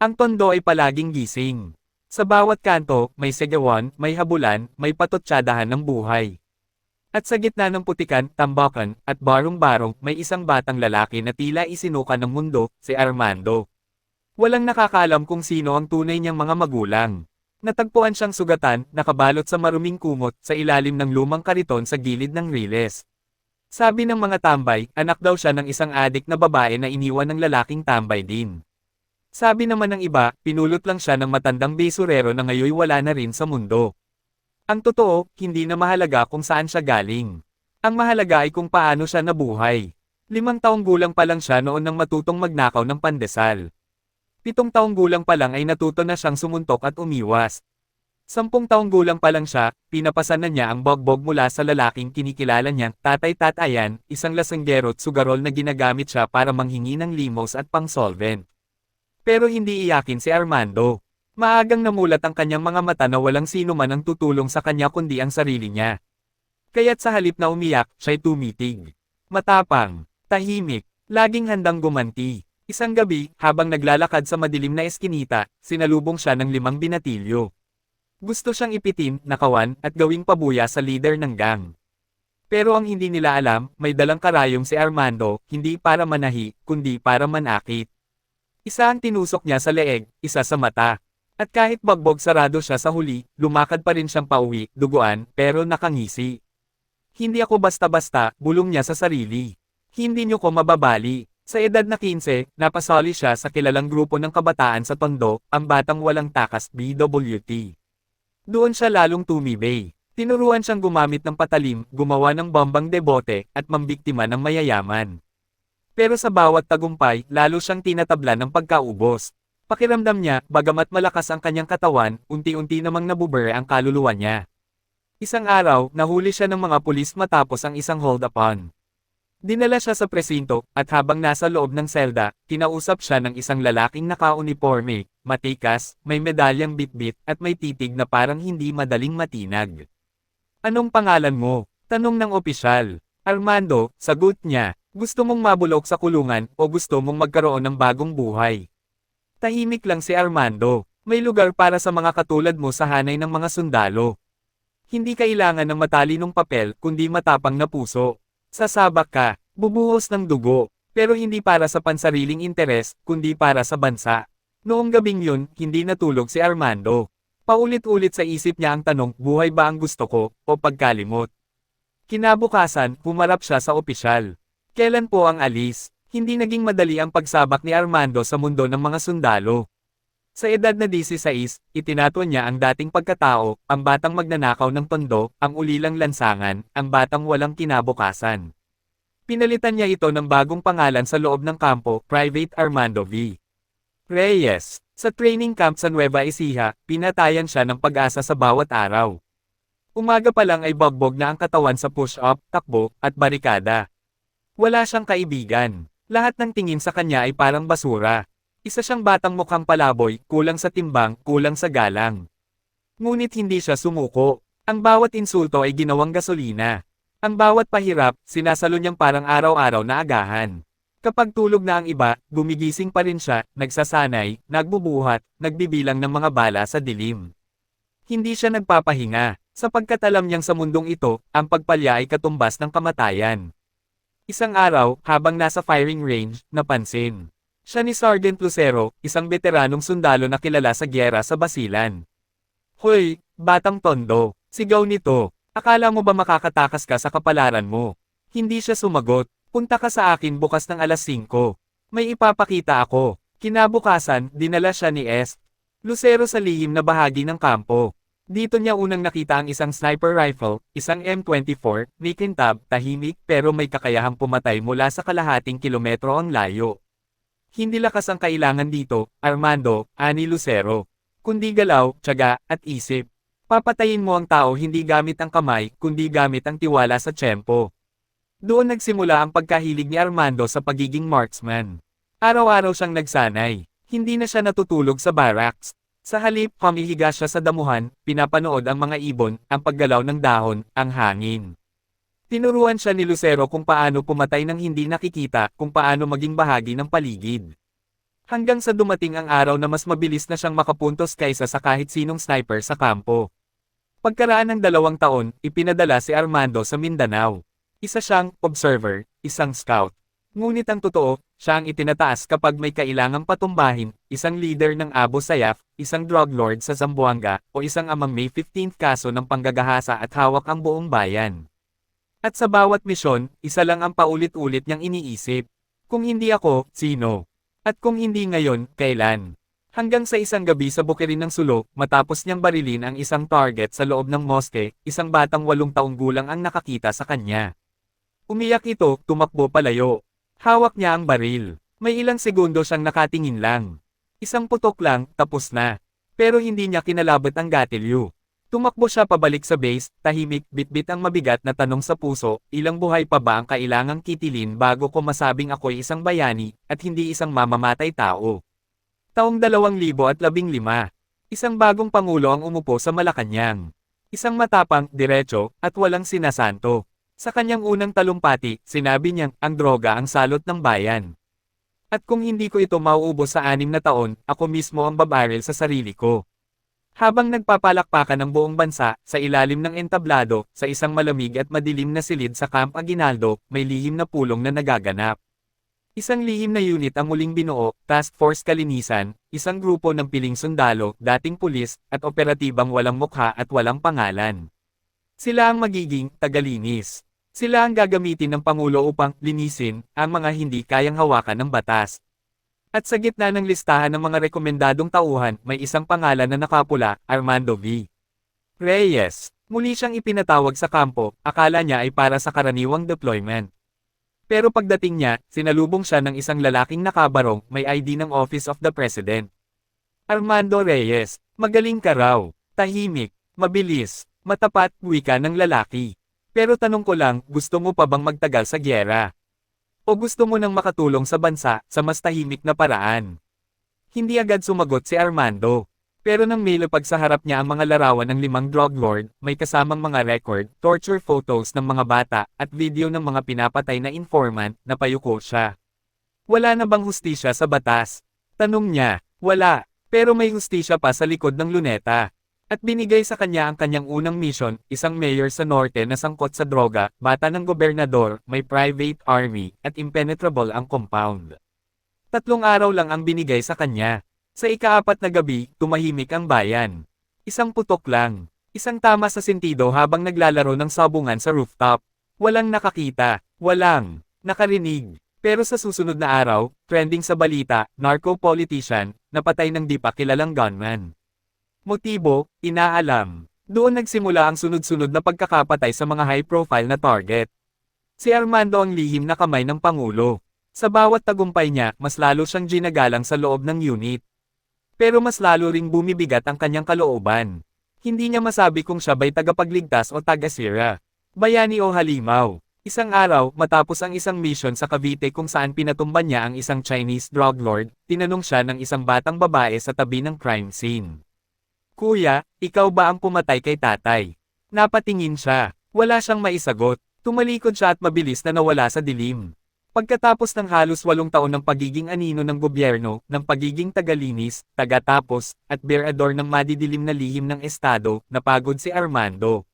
Ang tondo ay palaging gising. Sa bawat kanto, may segawan, may habulan, may patotsadahan ng buhay. At sa gitna ng putikan, tambakan, at barong-barong, may isang batang lalaki na tila isinuka ng mundo, si Armando. Walang nakakaalam kung sino ang tunay niyang mga magulang. Natagpuan siyang sugatan, nakabalot sa maruming kumot, sa ilalim ng lumang kariton sa gilid ng riles. Sabi ng mga tambay, anak daw siya ng isang adik na babae na iniwan ng lalaking tambay din. Sabi naman ng iba, pinulot lang siya ng matandang besurero na ngayoy wala na rin sa mundo. Ang totoo, hindi na mahalaga kung saan siya galing. Ang mahalaga ay kung paano siya nabuhay. Limang taong gulang pa lang siya noon nang matutong magnakaw ng pandesal. Pitong taong gulang pa lang ay natuto na siyang sumuntok at umiwas. Sampung taong gulang pa lang siya, pinapasan na niya ang bogbog mula sa lalaking kinikilala niya, tatay-tatayan, isang lasenggero't sugarol na ginagamit siya para manghingi ng limos at pang-solvent. Pero hindi iyakin si Armando. Maagang namulat ang kanyang mga mata na walang sino man ang tutulong sa kanya kundi ang sarili niya. Kaya't sa halip na umiyak, siya'y tumitig. Matapang, tahimik, laging handang gumanti. Isang gabi, habang naglalakad sa madilim na eskinita, sinalubong siya ng limang binatilyo. Gusto siyang ipitin, nakawan, at gawing pabuya sa leader ng gang. Pero ang hindi nila alam, may dalang karayong si Armando, hindi para manahi, kundi para manakit. Isa ang tinusok niya sa leeg, isa sa mata. At kahit bagbog sarado siya sa huli, lumakad pa rin siyang pauwi, duguan, pero nakangisi. Hindi ako basta-basta, bulong niya sa sarili. Hindi niyo ko mababali. Sa edad na 15, napasali siya sa kilalang grupo ng kabataan sa Tondo, ang Batang Walang Takas BWT. Doon siya lalong tumibay. Tinuruan siyang gumamit ng patalim, gumawa ng bombang debote, at mambiktima ng mayayaman. Pero sa bawat tagumpay, lalo siyang tinatabla ng pagkaubos. Pakiramdam niya, bagamat malakas ang kanyang katawan, unti-unti namang nabubere ang kaluluwa niya. Isang araw, nahuli siya ng mga pulis matapos ang isang hold-upon. Dinala siya sa presinto, at habang nasa loob ng selda, kinausap siya ng isang lalaking naka-uniforme, matikas, may medalyang bitbit, at may titig na parang hindi madaling matinag. Anong pangalan mo? Tanong ng opisyal. Armando, sagot niya, gusto mong mabulok sa kulungan, o gusto mong magkaroon ng bagong buhay? Tahimik lang si Armando, may lugar para sa mga katulad mo sa hanay ng mga sundalo. Hindi kailangan ng matalinong papel, kundi matapang na puso. Sasabak ka, bubuhos ng dugo, pero hindi para sa pansariling interes, kundi para sa bansa. Noong gabing yun, hindi natulog si Armando. Paulit-ulit sa isip niya ang tanong, buhay ba ang gusto ko, o pagkalimot? Kinabukasan, pumarap siya sa opisyal. Kailan po ang alis? Hindi naging madali ang pagsabak ni Armando sa mundo ng mga sundalo. Sa edad na 16, itinatwa niya ang dating pagkatao, ang batang magnanakaw ng tondo, ang ulilang lansangan, ang batang walang kinabukasan. Pinalitan niya ito ng bagong pangalan sa loob ng kampo, Private Armando V. Reyes. Sa training camp sa Nueva Ecija, pinatayan siya ng pag-asa sa bawat araw. Umaga pa lang ay bagbog na ang katawan sa push-up, takbo, at barikada. Wala siyang kaibigan. Lahat ng tingin sa kanya ay parang basura. Isa siyang batang mukhang palaboy, kulang sa timbang, kulang sa galang. Ngunit hindi siya sumuko. Ang bawat insulto ay ginawang gasolina. Ang bawat pahirap, sinasalo niyang parang araw-araw na agahan. Kapag tulog na ang iba, gumigising pa rin siya, nagsasanay, nagbubuhat, nagbibilang ng mga bala sa dilim. Hindi siya nagpapahinga, sapagkat alam niyang sa mundong ito, ang pagpalya ay katumbas ng kamatayan. Isang araw, habang nasa firing range, napansin. Siya ni Sergeant Lucero, isang veteranong sundalo na kilala sa gyera sa Basilan. Hoy, batang tondo, sigaw nito, akala mo ba makakatakas ka sa kapalaran mo? Hindi siya sumagot, punta ka sa akin bukas ng alas 5. May ipapakita ako. Kinabukasan, dinala siya ni S. Lucero sa lihim na bahagi ng kampo. Dito niya unang nakita ang isang sniper rifle, isang M24, nikintab, tahimik pero may kakayahang pumatay mula sa kalahating kilometro ang layo. Hindi lakas ang kailangan dito, Armando, ani Lucero. Kundi galaw, tiyaga, at isip. Papatayin mo ang tao hindi gamit ang kamay, kundi gamit ang tiwala sa tiyempo. Doon nagsimula ang pagkahilig ni Armando sa pagiging marksman. Araw-araw siyang nagsanay. Hindi na siya natutulog sa barracks. Sa halip, pamihiga siya sa damuhan, pinapanood ang mga ibon, ang paggalaw ng dahon, ang hangin. Tinuruan siya ni Lucero kung paano pumatay ng hindi nakikita, kung paano maging bahagi ng paligid. Hanggang sa dumating ang araw na mas mabilis na siyang makapuntos kaysa sa kahit sinong sniper sa kampo. Pagkaraan ng dalawang taon, ipinadala si Armando sa Mindanao. Isa siyang observer, isang scout. Ngunit ang totoo, siya ang itinataas kapag may kailangang patumbahin, isang leader ng Abu Sayyaf, isang drug lord sa Zamboanga, o isang amang may 15th kaso ng panggagahasa at hawak ang buong bayan. At sa bawat misyon, isa lang ang paulit-ulit niyang iniisip. Kung hindi ako, sino? At kung hindi ngayon, kailan? Hanggang sa isang gabi sa bukirin ng sulo, matapos niyang barilin ang isang target sa loob ng moske, isang batang walong taong gulang ang nakakita sa kanya. Umiyak ito, tumakbo palayo. Hawak niya ang baril. May ilang segundo siyang nakatingin lang. Isang putok lang, tapos na. Pero hindi niya kinalabot ang gatilyo. Tumakbo siya pabalik sa base, tahimik, bitbit ang mabigat na tanong sa puso, ilang buhay pa ba ang kailangang kitilin bago ko masabing ako'y isang bayani, at hindi isang mamamatay tao. Taong 2015, isang bagong pangulo ang umupo sa Malacanang. Isang matapang, diretso, at walang sinasanto. Sa kanyang unang talumpati, sinabi niyang, ang droga ang salot ng bayan. At kung hindi ko ito mauubos sa anim na taon, ako mismo ang babaril sa sarili ko. Habang nagpapalakpakan ng buong bansa, sa ilalim ng entablado, sa isang malamig at madilim na silid sa Camp Aguinaldo, may lihim na pulong na nagaganap. Isang lihim na unit ang muling binuo, Task Force Kalinisan, isang grupo ng piling sundalo, dating pulis, at operatibang walang mukha at walang pangalan. Sila ang magiging tagalinis. Sila ang gagamitin ng Pangulo upang linisin ang mga hindi kayang hawakan ng batas. At sa gitna ng listahan ng mga rekomendadong tauhan, may isang pangalan na nakapula, Armando V. Reyes. Muli siyang ipinatawag sa kampo, akala niya ay para sa karaniwang deployment. Pero pagdating niya, sinalubong siya ng isang lalaking nakabarong, may ID ng Office of the President. Armando Reyes, magaling ka raw, tahimik, mabilis, matapat, wika ng lalaki. Pero tanong ko lang, gusto mo pa bang magtagal sa gyera? O gusto mo nang makatulong sa bansa, sa mas tahimik na paraan? Hindi agad sumagot si Armando. Pero nang milipag sa harap niya ang mga larawan ng limang drug lord, may kasamang mga record, torture photos ng mga bata, at video ng mga pinapatay na informant, napayuko siya. Wala na bang hustisya sa batas? Tanong niya, wala, pero may hustisya pa sa likod ng luneta. At binigay sa kanya ang kanyang unang mission, isang mayor sa norte na sangkot sa droga, bata ng gobernador, may private army, at impenetrable ang compound. Tatlong araw lang ang binigay sa kanya. Sa ikaapat na gabi, tumahimik ang bayan. Isang putok lang. Isang tama sa sentido habang naglalaro ng sabungan sa rooftop. Walang nakakita. Walang nakarinig. Pero sa susunod na araw, trending sa balita, narco-politician, napatay ng di pa kilalang gunman. Motibo, inaalam. Doon nagsimula ang sunod-sunod na pagkakapatay sa mga high-profile na target. Si Armando ang lihim na kamay ng Pangulo. Sa bawat tagumpay niya, mas lalo siyang ginagalang sa loob ng unit. Pero mas lalo ring bumibigat ang kanyang kalooban. Hindi niya masabi kung siya ba'y tagapagligtas o taga-sira. Bayani o halimaw. Isang araw, matapos ang isang mission sa Cavite kung saan pinatumban niya ang isang Chinese drug lord, tinanong siya ng isang batang babae sa tabi ng crime scene. Kuya, ikaw ba ang pumatay kay tatay? Napatingin siya. Wala siyang maisagot. Tumalikod siya at mabilis na nawala sa dilim. Pagkatapos ng halos walong taon ng pagiging anino ng gobyerno, ng pagiging tagalinis, tagatapos, at berador ng madidilim na lihim ng estado, napagod si Armando.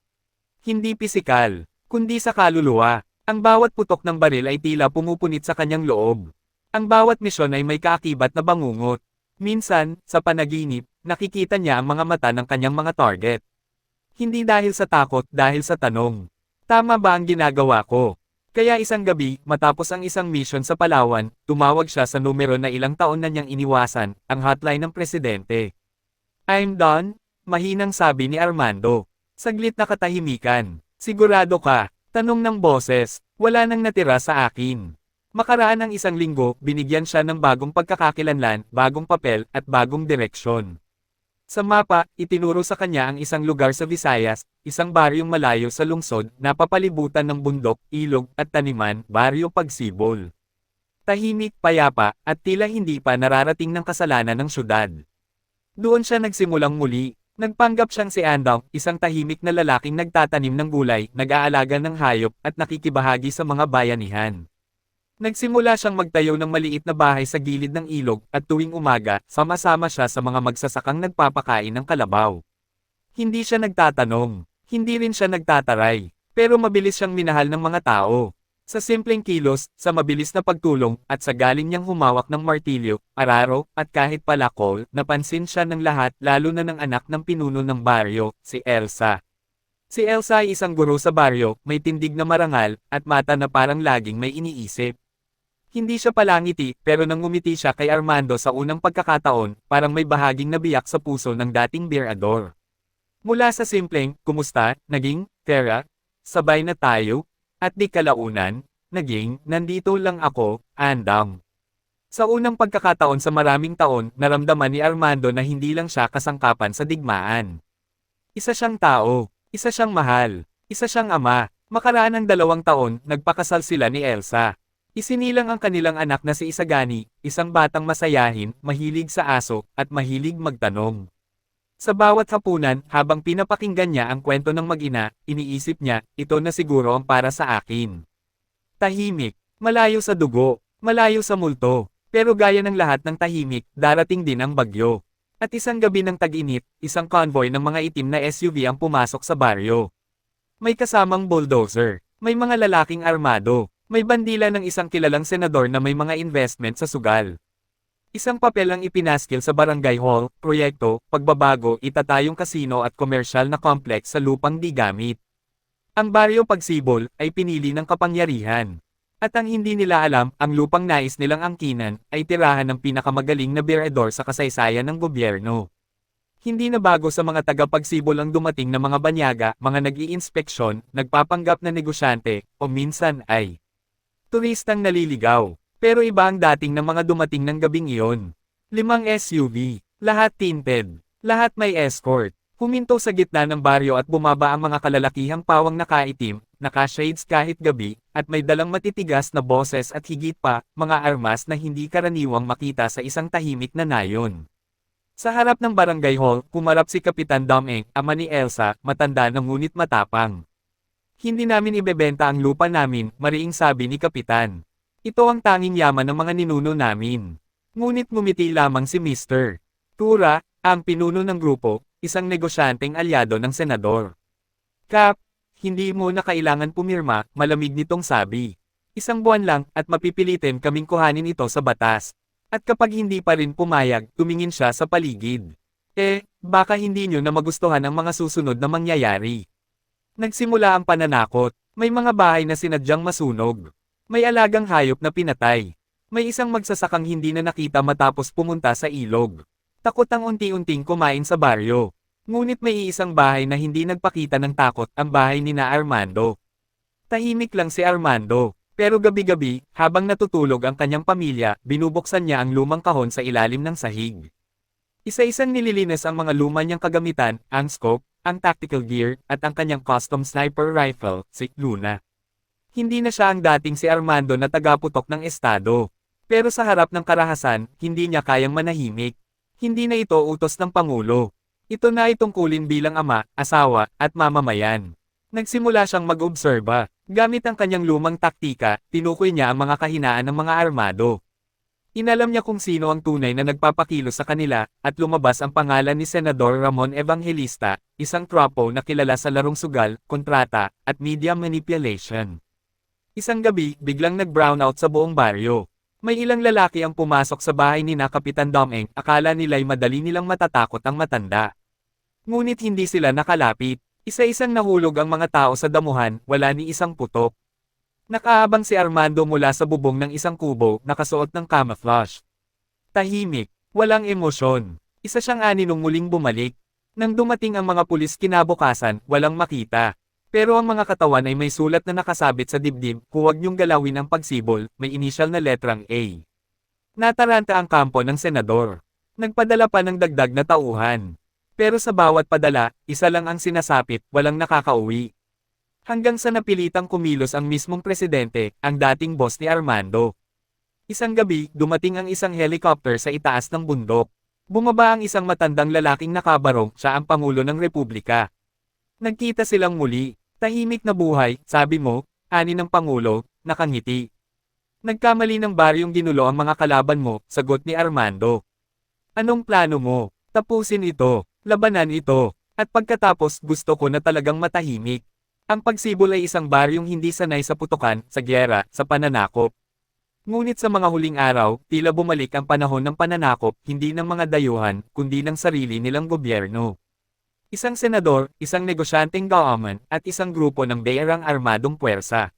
Hindi pisikal, kundi sa kaluluwa. Ang bawat putok ng baril ay tila pumupunit sa kanyang loob. Ang bawat misyon ay may kaakibat na bangungot. Minsan, sa panaginip, nakikita niya ang mga mata ng kanyang mga target. Hindi dahil sa takot, dahil sa tanong. Tama ba ang ginagawa ko? Kaya isang gabi, matapos ang isang mission sa Palawan, tumawag siya sa numero na ilang taon na niyang iniwasan, ang hotline ng presidente. I'm done, mahinang sabi ni Armando. Saglit na katahimikan. Sigurado ka, tanong ng boses, wala nang natira sa akin. Makaraan ng isang linggo, binigyan siya ng bagong pagkakakilanlan, bagong papel, at bagong direksyon. Sa mapa, itinuro sa kanya ang isang lugar sa Visayas, isang baryong malayo sa lungsod, napapalibutan ng bundok, ilog, at taniman, baryo Pagsibol. Tahimik, payapa, at tila hindi pa nararating ng kasalanan ng syudad. Doon siya nagsimulang muli, nagpanggap siyang si Andong, isang tahimik na lalaking nagtatanim ng gulay, nag-aalaga ng hayop, at nakikibahagi sa mga bayanihan. Nagsimula siyang magtayo ng maliit na bahay sa gilid ng ilog at tuwing umaga, sama-sama siya sa mga magsasakang nagpapakain ng kalabaw. Hindi siya nagtatanong, hindi rin siya nagtataray, pero mabilis siyang minahal ng mga tao. Sa simpleng kilos, sa mabilis na pagtulong, at sa galing niyang humawak ng martilyo, araro, at kahit palakol, napansin siya ng lahat lalo na ng anak ng pinuno ng baryo, si Elsa. Si Elsa ay isang guro sa baryo, may tindig na marangal, at mata na parang laging may iniisip. Hindi siya palangiti, pero nang ngumiti siya kay Armando sa unang pagkakataon, parang may bahaging nabiyak sa puso ng dating berador. Mula sa simpleng, kumusta, naging, Tera, sabay na tayo, at di kalaunan, naging, nandito lang ako, andam. Sa unang pagkakataon sa maraming taon, naramdaman ni Armando na hindi lang siya kasangkapan sa digmaan. Isa siyang tao, isa siyang mahal, isa siyang ama. Makaraan ng dalawang taon, nagpakasal sila ni Elsa. Isinilang ang kanilang anak na si Isagani, isang batang masayahin, mahilig sa aso, at mahilig magtanong. Sa bawat hapunan, habang pinapakinggan niya ang kwento ng mag-ina, iniisip niya, ito na siguro ang para sa akin. Tahimik, malayo sa dugo, malayo sa multo, pero gaya ng lahat ng tahimik, darating din ang bagyo. At isang gabi ng tag-init, isang convoy ng mga itim na SUV ang pumasok sa baryo. May kasamang bulldozer, may mga lalaking armado, may bandila ng isang kilalang senador na may mga investment sa sugal. Isang papel ang ipinaskil sa barangay hall, proyekto, pagbabago, itatayong kasino at komersyal na complex sa lupang di gamit. Ang baryo pagsibol ay pinili ng kapangyarihan. At ang hindi nila alam, ang lupang nais nilang angkinan ay tirahan ng pinakamagaling na beredor sa kasaysayan ng gobyerno. Hindi na bago sa mga tagapagsibol ang dumating na mga banyaga, mga nag-iinspeksyon, nagpapanggap na negosyante, o minsan ay turistang naliligaw. Pero iba ang dating ng mga dumating ng gabing iyon. Limang SUV, lahat tinted, lahat may escort. Huminto sa gitna ng baryo at bumaba ang mga kalalakihang pawang nakaitim, naka-shades kahit gabi, at may dalang matitigas na boses at higit pa, mga armas na hindi karaniwang makita sa isang tahimik na nayon. Sa harap ng barangay hall, kumarap si Kapitan Domeng, ama ni Elsa, matanda na ngunit matapang. Hindi namin ibebenta ang lupa namin, mariing sabi ni Kapitan. Ito ang tanging yaman ng mga ninuno namin. Ngunit ngumiti lamang si Mr. Tura, ang pinuno ng grupo, isang negosyanteng alyado ng senador. Kap, hindi mo na kailangan pumirma, malamig nitong sabi. Isang buwan lang, at mapipilitin kaming kuhanin ito sa batas. At kapag hindi pa rin pumayag, tumingin siya sa paligid. Eh, baka hindi nyo na magustuhan ang mga susunod na mangyayari. Nagsimula ang pananakot, may mga bahay na sinadyang masunog. May alagang hayop na pinatay. May isang magsasakang hindi na nakita matapos pumunta sa ilog. Takot ang unti-unting kumain sa baryo. Ngunit may iisang bahay na hindi nagpakita ng takot ang bahay ni na Armando. Tahimik lang si Armando, pero gabi-gabi, habang natutulog ang kanyang pamilya, binubuksan niya ang lumang kahon sa ilalim ng sahig. Isa-isang nililinis ang mga luma niyang kagamitan, ang scope, ang tactical gear, at ang kanyang custom sniper rifle, si Luna. Hindi na siya ang dating si Armando na tagaputok ng estado. Pero sa harap ng karahasan, hindi niya kayang manahimik. Hindi na ito utos ng Pangulo. Ito na itong kulin bilang ama, asawa, at mamamayan. Nagsimula siyang mag-obserba. Gamit ang kanyang lumang taktika, tinukoy niya ang mga kahinaan ng mga armado. Inalam niya kung sino ang tunay na nagpapakilo sa kanila, at lumabas ang pangalan ni Senador Ramon Evangelista, isang tropo na kilala sa larong sugal, kontrata, at media manipulation. Isang gabi, biglang nag-brownout sa buong baryo. May ilang lalaki ang pumasok sa bahay ni na Kapitan Domeng, akala nila'y madali nilang matatakot ang matanda. Ngunit hindi sila nakalapit. Isa-isang nahulog ang mga tao sa damuhan, wala ni isang putok. Nakaabang si Armando mula sa bubong ng isang kubo, nakasuot ng camouflage. Tahimik, walang emosyon. Isa siyang ani nung muling bumalik. Nang dumating ang mga pulis kinabukasan, walang makita. Pero ang mga katawan ay may sulat na nakasabit sa dibdib, huwag niyong galawin ang pagsibol, may initial na letrang A. Nataranta ang kampo ng senador. Nagpadala pa ng dagdag na tauhan. Pero sa bawat padala, isa lang ang sinasapit, walang nakakauwi. Hanggang sa napilitang kumilos ang mismong presidente, ang dating boss ni Armando. Isang gabi, dumating ang isang helicopter sa itaas ng bundok. Bumaba ang isang matandang lalaking nakabarong, siya ang Pangulo ng Republika. Nagkita silang muli, Tahimik na buhay, sabi mo, ani ng Pangulo, nakangiti. Nagkamali ng baryong ginulo ang mga kalaban mo, sagot ni Armando. Anong plano mo? Tapusin ito, labanan ito, at pagkatapos gusto ko na talagang matahimik. Ang pagsibol ay isang baryong hindi sanay sa putukan, sa gyera, sa pananakop. Ngunit sa mga huling araw, tila bumalik ang panahon ng pananakop, hindi ng mga dayuhan, kundi ng sarili nilang gobyerno. Isang senador, isang negosyanteng gaaman, at isang grupo ng bayarang armadong puwersa.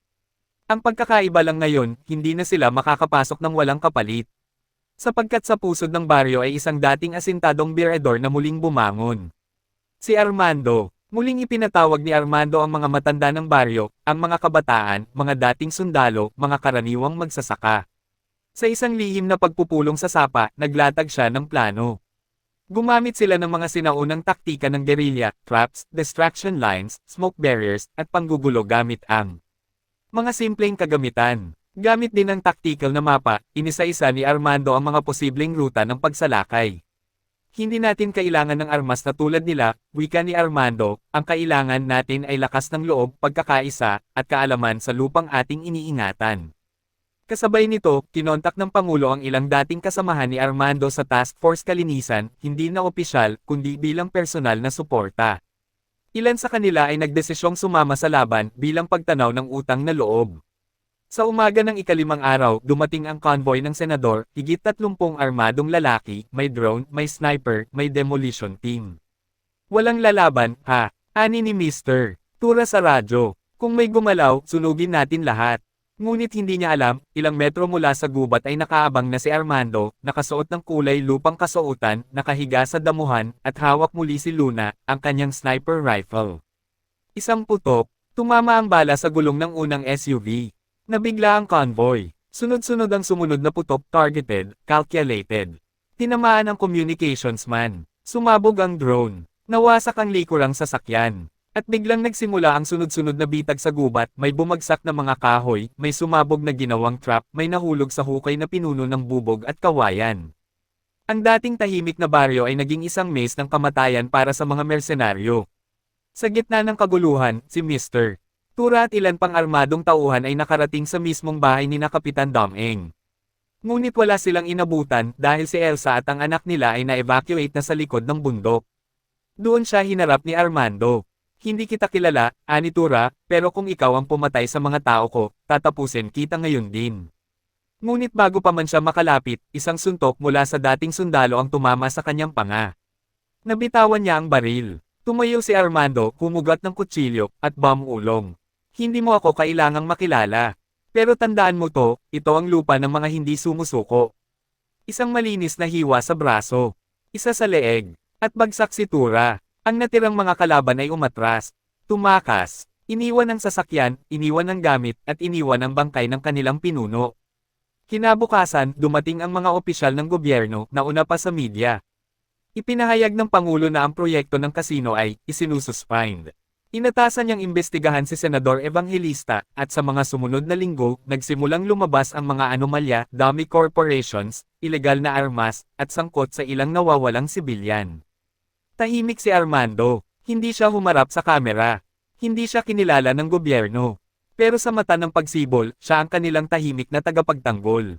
Ang pagkakaiba lang ngayon, hindi na sila makakapasok ng walang kapalit. Sapagkat sa pusod ng baryo ay isang dating asintadong biredor na muling bumangon. Si Armando, muling ipinatawag ni Armando ang mga matanda ng baryo, ang mga kabataan, mga dating sundalo, mga karaniwang magsasaka. Sa isang lihim na pagpupulong sa sapa, naglatag siya ng plano. Gumamit sila ng mga sinaunang taktika ng guerrilla, traps, distraction lines, smoke barriers, at panggugulo gamit ang mga simpleng kagamitan. Gamit din ang tactical na mapa, inisa-isa ni Armando ang mga posibleng ruta ng pagsalakay. Hindi natin kailangan ng armas na tulad nila, wika ni Armando, ang kailangan natin ay lakas ng loob, pagkakaisa, at kaalaman sa lupang ating iniingatan. Kasabay nito, kinontak ng Pangulo ang ilang dating kasamahan ni Armando sa Task Force Kalinisan, hindi na opisyal, kundi bilang personal na suporta. Ilan sa kanila ay nagdesisyong sumama sa laban bilang pagtanaw ng utang na loob. Sa umaga ng ikalimang araw, dumating ang convoy ng senador, higit 30 armadong lalaki, may drone, may sniper, may demolition team. Walang lalaban, ha? Ani ni Mr. Tura sa radyo. Kung may gumalaw, sunugin natin lahat. Ngunit hindi niya alam, ilang metro mula sa gubat ay nakaabang na si Armando, nakasuot ng kulay lupang kasuotan, nakahiga sa damuhan, at hawak muli si Luna, ang kanyang sniper rifle. Isang putok, tumama ang bala sa gulong ng unang SUV. Nabigla ang convoy. Sunod-sunod ang sumunod na putok, targeted, calculated. Tinamaan ang communications man. Sumabog ang drone. Nawasak ang likurang sasakyan. At biglang nagsimula ang sunod-sunod na bitag sa gubat, may bumagsak na mga kahoy, may sumabog na ginawang trap, may nahulog sa hukay na pinuno ng bubog at kawayan. Ang dating tahimik na baryo ay naging isang maze ng kamatayan para sa mga mersenaryo. Sa gitna ng kaguluhan, si Mr. Tura at ilan pang armadong tauhan ay nakarating sa mismong bahay ni na Kapitan Domeng. Ngunit wala silang inabutan dahil si Elsa at ang anak nila ay na-evacuate na sa likod ng bundok. Doon siya hinarap ni Armando. Hindi kita kilala, ani Tura, pero kung ikaw ang pumatay sa mga tao ko, tatapusin kita ngayon din. Ngunit bago pa man siya makalapit, isang suntok mula sa dating sundalo ang tumama sa kanyang panga. Nabitawan niya ang baril. Tumayo si Armando, humugat ng kutsilyo, at bam-ulong. Hindi mo ako kailangang makilala. Pero tandaan mo to, ito ang lupa ng mga hindi sumusuko. Isang malinis na hiwa sa braso. Isa sa leeg. At bagsak si Tura. Ang natirang mga kalaban ay umatras. Tumakas. Iniwan ang sasakyan, iniwan ang gamit, at iniwan ang bangkay ng kanilang pinuno. Kinabukasan, dumating ang mga opisyal ng gobyerno, na una pa sa media. Ipinahayag ng Pangulo na ang proyekto ng kasino ay isinususpend. Inatasan niyang imbestigahan si Senador Evangelista, at sa mga sumunod na linggo, nagsimulang lumabas ang mga anomalya, dummy corporations, ilegal na armas, at sangkot sa ilang nawawalang sibilyan. Tahimik si Armando, hindi siya humarap sa kamera. Hindi siya kinilala ng gobyerno. Pero sa mata ng pagsibol, siya ang kanilang tahimik na tagapagtanggol.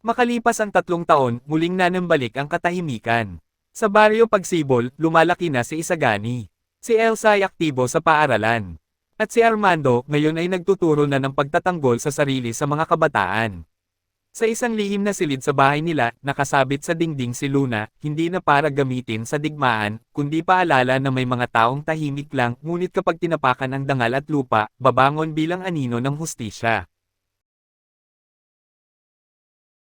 Makalipas ang tatlong taon, muling nanambalik ang katahimikan. Sa baryo pagsibol, lumalaki na si Isagani. Si Elsa ay aktibo sa paaralan. At si Armando, ngayon ay nagtuturo na ng pagtatanggol sa sarili sa mga kabataan. Sa isang lihim na silid sa bahay nila, nakasabit sa dingding si Luna, hindi na para gamitin sa digmaan, kundi paalala na may mga taong tahimik lang, ngunit kapag tinapakan ang dangal at lupa, babangon bilang anino ng hustisya.